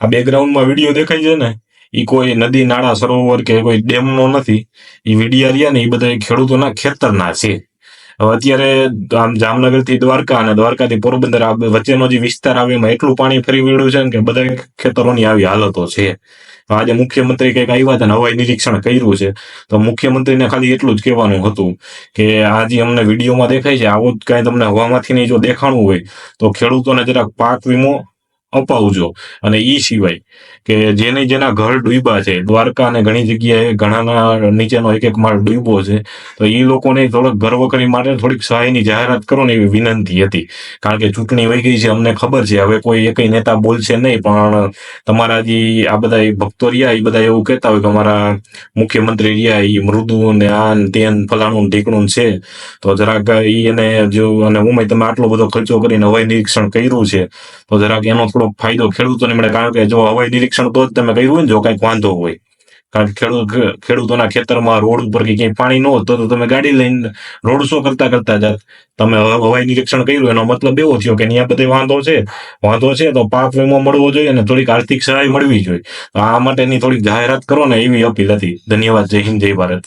આ બેકગ્રાઉન્ડમાં વીડિયો દેખાય છે ને એ કોઈ નદી, નાળા, સરોવર કે કોઈ ડેમનો નથી. એ વિડીયા રહ્યા ને એ બધા ખેડૂતોના ખેતરના છે. હવે અત્યારે આમ જામનગરથી દ્વારકા અને દ્વારકાથી પોરબંદર આ વચ્ચેનો જે વિસ્તાર આવે એમાં એટલું પાણી ફરી વળ્યું છે ને કે બધા ખેતરોની આવી હાલતો છે. આજે મુખ્યમંત્રી કંઈક આવ્યા હતા હવાઈ નિરીક્ષણ કર્યું છે. તો મુખ્યમંત્રીને ખાલી એટલું જ કહેવાનું હતું કે આ જે અમને વિડીયોમાં દેખાય છે, આવું જ કાંઈ તમને હવામાંથી નહીં જો દેખાણું હોય, તો ખેડૂતોને જરાક પાક વીમો અપાવજો અને એ સિવાય કે જેને જેના ઘર ડૂબ્યા છે દ્વારકા અને ઘણી જગ્યાએ ઘણાના નીચેનો એક એક માળ ડૂબ્યો છે, તો એ લોકોને થોડોક ગર્વ કરી માટે થોડીક સહાયની જાહેરાત કરો ને એવી વિનંતી હતી. કારણ કે ચૂંટણી વહી ગઈ છે, અમને ખબર છે. હવે કોઈ એક નેતા બોલશે નહીં, પણ તમારા જે આ બધા ભક્તો રહ્યા એ બધા એવું કહેતા હોય કે અમારા મુખ્યમંત્રી રહ્યા એ મૃદુ ને આ ને તે ફલાણું ઢીકણું છે. તો જરાક એને જો, અને ઉમય તમે આટલો બધો ખર્ચો કરીને હવાઈ નિરીક્ષણ કર્યું છે, તો જરાક એનો થોડોક ફાયદો ખેડૂતોને મળે, કારણ કે જો હવાઈ નિરીક્ષણ તો જ તમે કર્યું હોય ને, જો કંઈક વાંધો હોય. કારણ કે ખેડૂત ખેડૂતોના ખેતરમાં રોડ ઉપર કે ક્યાંય પાણી ન હોત, તો તમે ગાડી લઈને રોડ શો કરતા કરતા જાત. તમે હવાઈ નિરીક્ષણ કર્યું, એનો મતલબ એવો થયો કે અહીંયા બધે વાંધો છે. વાંધો છે તો પાક વીમો મળવો જોઈએ અને થોડીક આર્થિક સહાય મળવી જોઈએ. આ માટેની થોડીક જાહેરાત કરો ને, એવી અપીલ હતી. ધન્યવાદ. જય હિન્દ, જય ભારત.